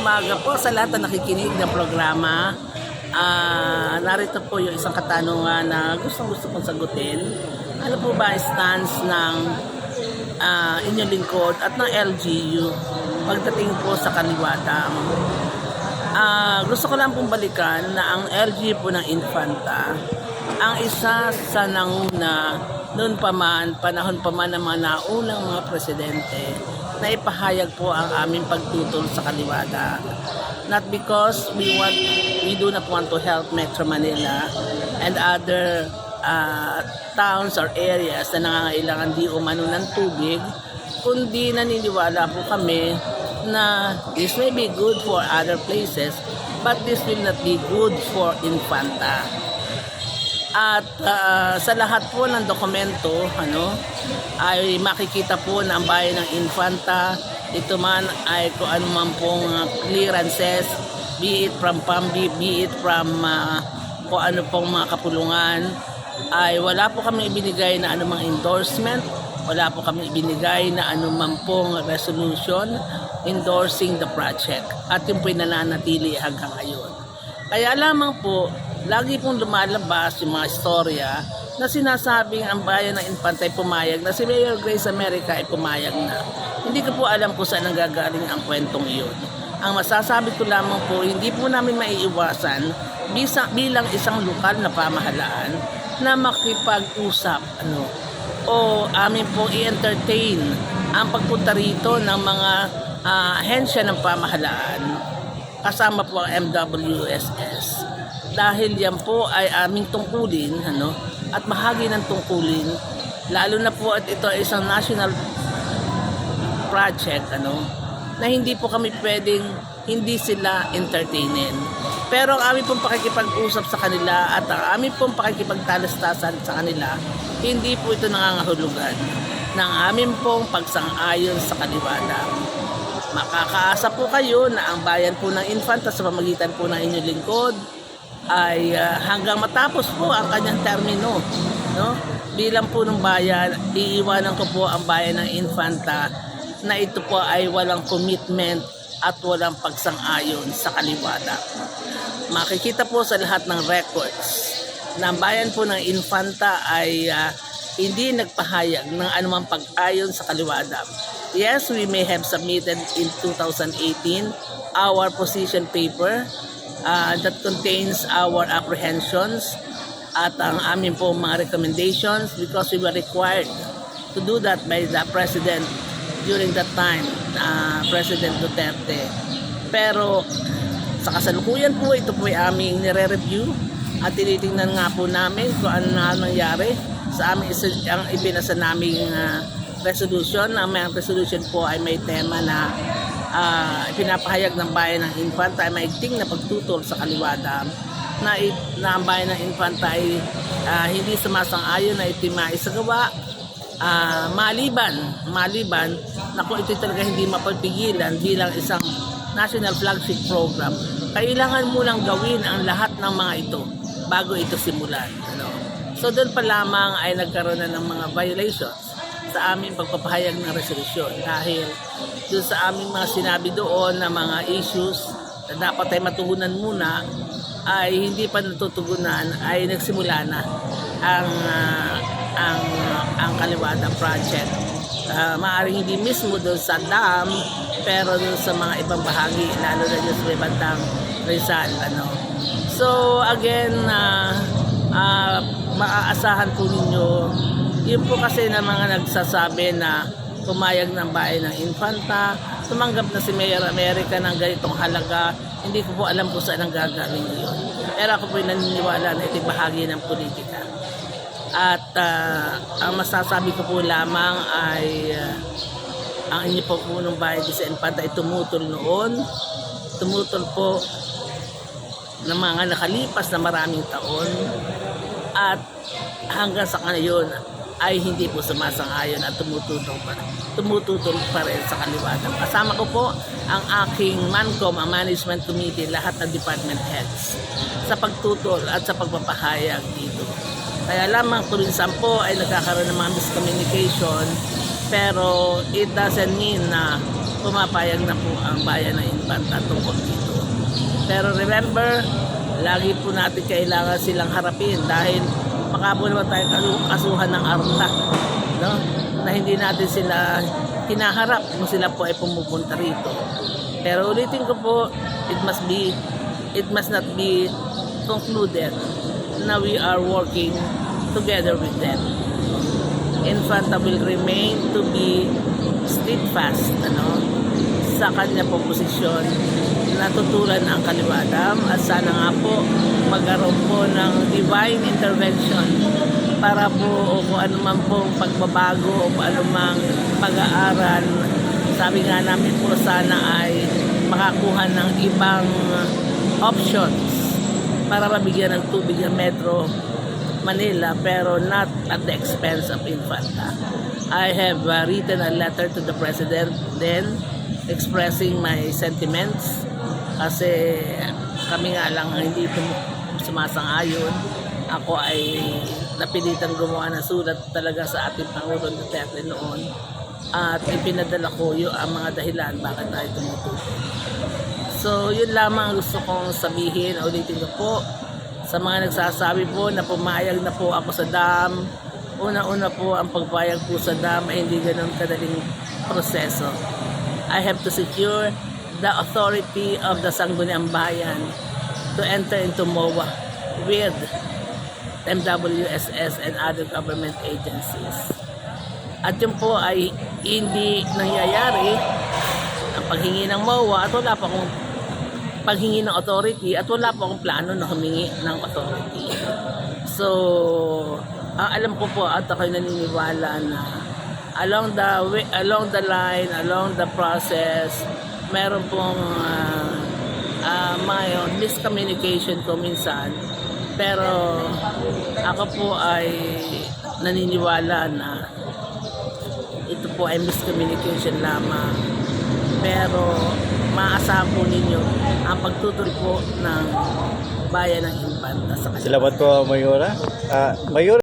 umaga po sa lahat na nakikinig ng programa. Ah, narito po yung isang katanungan na gustong gusto kong sagutin. Ano po ba stance ng ah, inyong lingkod at ng LGU pagdating po sa kaliwatang? Ah, gusto ko lang pong balikan na ang LG po ng Infanta ang isa sa nanguna noon pa man, panahon pa man ng mga naunang mga presidente na ipahayag po ang aming pagtutol sa kaliwata. Not because we want, we do not want to help Metro Manila and other uh, towns or areas na nangangailangan di umano ng tubig, kundi naniniwala po kami na this may be good for other places, but this will not be good for Infanta. At ah, sa lahat po ng dokumento, ano, ay makikita po na ang bayan ng Infanta, ito man ay kung ano man pong ah, clearances, be it from PAMBI, be it from ah, kung ano pong mga kapulungan, ay wala po kami ibinigay na anumang endorsement, wala po kami ibinigay na anumang pong resolution endorsing the project. At yun po'y nananatili hanggang ngayon. Kaya lamang po, lagi pong lumalabas yung mga istorya na sinasabing ang bayan ng Infantay pumayag na si Mayor Grace America ay pumayag na. Hindi ko po alam kung saan nanggagaling ang kwentong iyon. Ang masasabi ko lamang po, hindi po namin maiiwasan bisa, bilang isang lokal na pamahalaan na makipag-usap ano, o amin po i-entertain ang pagpunta rito ng mga ah, ahensya ng pamahalaan kasama po ang MWSS dahil yan po ay aming tungkulin ano at mahagi ng tungkulin lalo na po at ito ay isang national project ano na hindi po kami pwedeng hindi sila entertainin. Pero ang aming pong pakikipag-usap sa kanila at ang aming pong pakikipagtalastasan sa kanila hindi po ito nangangahulugan ng aming pong pagsang-ayon sa kaliwanag makakaasa po kayo na ang bayan po ng Infanta sa pamagitan po ng inyong lingkod ay ah, hanggang matapos po ang kanyang termino. No? Bilang po ng bayan, iiwanan ko po ang bayan ng Infanta na ito po ay walang commitment at walang pagsang-ayon sa kaliwata. Makikita po sa lahat ng records na ang bayan po ng Infanta ay ah, hindi nagpahayag ng anumang pag-ayon sa kaliwata. Yes, we may have submitted in 2018 our position paper uh, that contains our apprehensions at ang aming po mga recommendations because we were required to do that by the President during that time, uh, President Duterte. Pero sa kasalukuyan po, ito po ay aming nire-review at tinitingnan nga po namin kung ano na nangyari sa aming ang ibinasa naming uh, resolution. Ang mga resolution po ay may tema na ah, pinapahayag ng bayan ng Infanta ay maigting na pagtutol sa kaliwata na, na ang bayan ng Infanta ay ah, hindi sumasang-ayon na ito maisagawa Ah, maliban, maliban na kung ito talaga hindi mapapigilan bilang isang national flagship program, kailangan mo lang gawin ang lahat ng mga ito bago ito simulan. Ano? So doon pa lamang ay nagkaroon na ng mga violations sa aming pagpapahayag ng resolusyon dahil doon sa aming mga sinabi doon na mga issues na dapat ay matugunan muna ay hindi pa natutugunan ay nagsimula na ang ah, ang ang Kaliwada project. Uh, maaaring hindi mismo doon sa dam pero doon sa mga ibang bahagi lalo na doon sa may bandang Rizal ano. So again uh, uh, maaasahan po ninyo yun po kasi na mga nagsasabi na pumayag ng bayan ng Infanta, tumanggap na si Mayor America ng ganitong halaga, hindi ko po alam kung saan ang gagaling yun. Pero ako po naniniwala na ito'y bahagi ng politika. At ah, ang masasabi ko po lamang ay ah, ang inyo po punong bayan sa Infanta ay tumutol noon. Tumutol po ng mga nakalipas na maraming taon at hanggang sa ngayon ay hindi po sumasang-ayon at tumututong pa, tumututong pa rin sa kaliwatan. Kasama ko po ang aking MANCOM, ang Management Committee, lahat ng department heads sa pagtutol at sa pagpapahayag dito. Kaya lamang kung minsan po ay nagkakaroon ng mga miscommunication pero it doesn't mean na pumapayag na po ang bayan ng Infanta tungkol dito. Pero remember, lagi po natin kailangan silang harapin dahil baka po naman tayo kasu- kasuhan ng arta. No? Na hindi natin sila hinaharap kung sila po ay pumupunta rito. Pero ulitin ko po, it must be, it must not be concluded na we are working together with them. Infanta will remain to be steadfast ano, sa kanya po posisyon natutulan ang kaliwadam. At sana nga po magkaroon po ng divine intervention para po o kung ano man po pagbabago o kung ano mang pag-aaral. Sabi nga namin po sana ay makakuha ng ibang options para mabigyan ng tubig ang Metro Manila pero not at the expense of Infanta. I have uh, written a letter to the President then expressing my sentiments kasi kami nga lang ang hindi sumasang-ayon. Ako ay napilitan gumawa ng sulat talaga sa ating Pangulong Duterte noon at ipinadala ko yung ang mga dahilan bakit tayo tumutukoy. So, yun lamang ang gusto kong sabihin. Ulitin ko po sa mga nagsasabi po na pumayag na po ako sa dam. Una-una po, ang pagpayag po sa dam ay hindi ganun kadaling proseso. I have to secure the authority of the Sangguniang Bayan to enter into MOA with MWSS and other government agencies. At yun po ay hindi nangyayari ang paghingi ng MOA at wala pa akong paghingi ng authority at wala pa akong plano na humingi ng authority. So, ang alam ko po at ako'y naniniwala na along the way, along the line, along the process, meron pong uh, uh, may miscommunication ko minsan. Pero ako po ay naniniwala na ito po ay miscommunication lamang. Pero maasahan po ninyo ang pagtutuloy po ng bayan ng Infanta sa kanila. Salamat po, Mayora. Ah, Mayora,